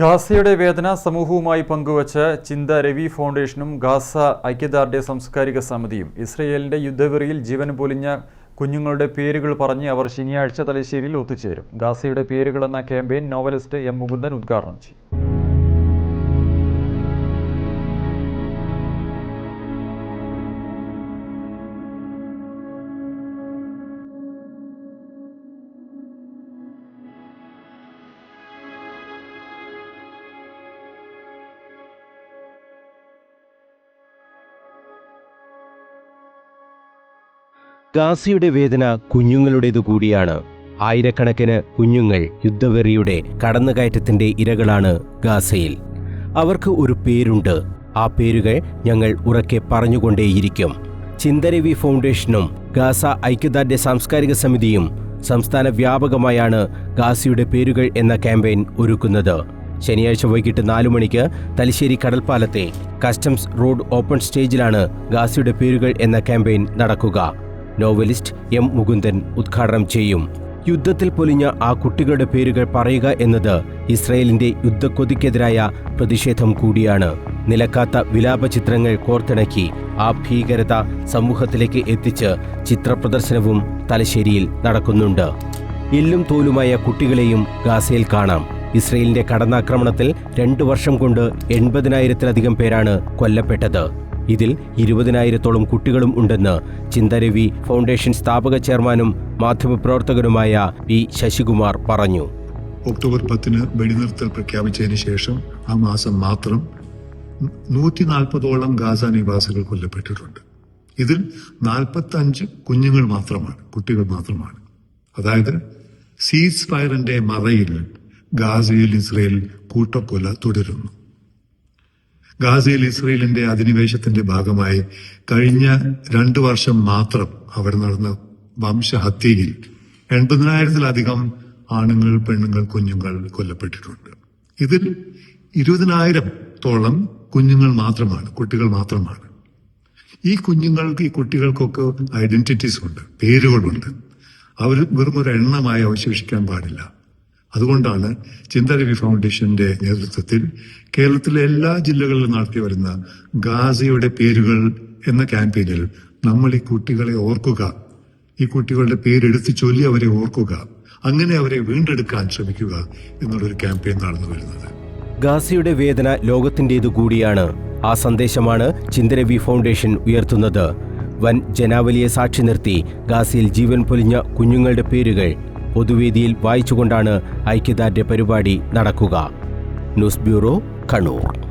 ഗാസയുടെ വേദന സമൂഹവുമായി പങ്കുവച്ച് ചിന്ത രവി ഫൗണ്ടേഷനും ഗാസ ഐക്യദാർഢ്യ സാംസ്കാരിക സമിതിയും ഇസ്രയേലിന്റെ യുദ്ധവെറിയിൽ ജീവൻ പൊലിഞ്ഞ കുഞ്ഞുങ്ങളുടെ പേരുകൾ പറഞ്ഞ് അവർ ശനിയാഴ്ച തലശ്ശേരിയിൽ ഒത്തുചേരും. ഗാസയുടെ പേരുകൾ എന്ന ക്യാമ്പയിൻ നോവലിസ്റ്റ് എം മുകുന്ദൻ ഉദ്ഘാടനം ചെയ്യും. ഗാസയുടെ വേദന കുഞ്ഞുങ്ങളുടേതു കൂടിയാണ്. ആയിരക്കണക്കിന് കുഞ്ഞുങ്ങൾ യുദ്ധവെറിയുടെ കടന്നുകയറ്റത്തിന്റെ ഇരകളാണ് ഗാസയിൽ. അവർക്ക് ഒരു പേരുണ്ട്. ആ പേരുകൾ ഞങ്ങൾ ഉറക്കെ പറഞ്ഞുകൊണ്ടേയിരിക്കും. ചിന്തരവി ഫൗണ്ടേഷനും ഗാസ ഐക്യദാർഢ്യ സാംസ്കാരിക സമിതിയും സംസ്ഥാന വ്യാപകമായാണ് ഗാസിയുടെ പേരുകൾ എന്ന ക്യാമ്പയിൻ ഒരുക്കുന്നത്. ശനിയാഴ്ച വൈകിട്ട് നാലു മണിക്ക് തലശ്ശേരി കടൽപ്പാലത്തെ കസ്റ്റംസ് റോഡ് ഓപ്പൺ സ്റ്റേജിലാണ് ഗാസിയുടെ പേരുകൾ എന്ന ക്യാമ്പയിൻ നടക്കുക. നോവലിസ്റ്റ് എം മുകുന്ദൻ ഉദ്ഘാടനം ചെയ്യും. യുദ്ധത്തിൽ പൊലിഞ്ഞ ആ കുട്ടികളുടെ പേരുകൾ പറയുക എന്നത് ഇസ്രയേലിന്റെ യുദ്ധക്കൊതിക്കെതിരായ പ്രതിഷേധം കൂടിയാണ്. നിലക്കാത്ത വിലാപ ചിത്രങ്ങൾ കോർത്തിണക്കി ആ ഭീകരത സമൂഹത്തിലേക്ക് എത്തിച്ച് ചിത്രപ്രദർശനവും തലശ്ശേരിയിൽ നടക്കുന്നുണ്ട്. എല്ലും തോലുമായ കുട്ടികളെയും ഗാസയിൽ കാണാം. ഇസ്രയേലിന്റെ കടന്നാക്രമണത്തിൽ രണ്ടു വർഷം കൊണ്ട് എൺപതിനായിരത്തിലധികം പേരാണ് കൊല്ലപ്പെട്ടത്. ഇതിൽ ഇരുപതിനായിരത്തോളം കുട്ടികളും ഉണ്ടെന്ന് ചിന്തരവി ഫൗണ്ടേഷൻ സ്ഥാപക ചെയർമാനും മാധ്യമപ്രവർത്തകനുമായ പി ശശികുമാർ പറഞ്ഞു. ഒക്ടോബർ പത്തിന് വെടിനിർത്തൽ പ്രഖ്യാപിച്ചതിന് ശേഷം ആ മാസം മാത്രം നൂറ്റി നാൽപ്പതോളം ഗാസ നിവാസികൾ കൊല്ലപ്പെട്ടിട്ടുണ്ട്. ഇതിൽ നാൽപ്പത്തി അഞ്ച് കുഞ്ഞുങ്ങൾ മാത്രമാണ് കുട്ടികൾ മാത്രമാണ്. അതായത് സീസ് ഫയറിന്റെ മറയിൽ ഗാസയിൽ ഇസ്രയേൽ കൂട്ടക്കൊല തുടരുന്നു. ഗാസയിൽ ഇസ്രയേലിന്റെ അധിനിവേശത്തിന്റെ ഭാഗമായി കഴിഞ്ഞ രണ്ടു വർഷം മാത്രം അവിടെ നടന്ന വംശഹത്യയിൽ എൺപതിനായിരത്തിലധികം ആണുങ്ങൾ പെണ്ണുങ്ങൾ കുഞ്ഞുങ്ങൾ കൊല്ലപ്പെട്ടിട്ടുണ്ട്. ഇതിൽ ഇരുപതിനായിരത്തോളം കുഞ്ഞുങ്ങൾ മാത്രമാണ് കുട്ടികൾ മാത്രമാണ്. ഈ കുഞ്ഞുങ്ങൾക്ക് ഈ കുട്ടികൾക്കൊക്കെ ഐഡന്റിറ്റീസ് ഉണ്ട് പേരുകളുണ്ട്. അവർ വെറും എണ്ണമായി അവശേഷിക്കാൻ പാടില്ല. അതുകൊണ്ടാണ് ചിന്താരവി ഫൗണ്ടേഷന്റെ നേതൃത്വത്തിൽ കേരളത്തിലെ എല്ലാ ജില്ലകളിലും നടത്തി വരുന്ന ഗാസയുടെ പേരുകൾ എന്ന ക്യാമ്പയിനിൽ നമ്മൾ ഈ കുട്ടികളെ ഓർക്കുക. ഈ കുട്ടികളുടെ പേരെടുത്ത് ചൊല്ലി അവരെ ഓർക്കുക. അങ്ങനെ അവരെ വീണ്ടെടുക്കാൻ ശ്രമിക്കുക എന്നുള്ളൊരു ക്യാമ്പയിൻ നടന്നു വരുന്നത്. ഗാസയുടെ വേദന ലോകത്തിന്റേതു കൂടിയാണ്. ആ സന്ദേശമാണ് ചിന്തരവി ഫൗണ്ടേഷൻ ഉയർത്തുന്നത്. വൻ ജനാവലിയെ സാക്ഷി നിർത്തി ഗാസയിൽ ജീവൻ പൊലിഞ്ഞ കുഞ്ഞുങ്ങളുടെ പേരുകൾ പൊതുവേദിയിൽ വായിച്ചുകൊണ്ടാണ് ഐക്യദാർഢ്യ പരിപാടി നടക്കുക. News bureau Kannur.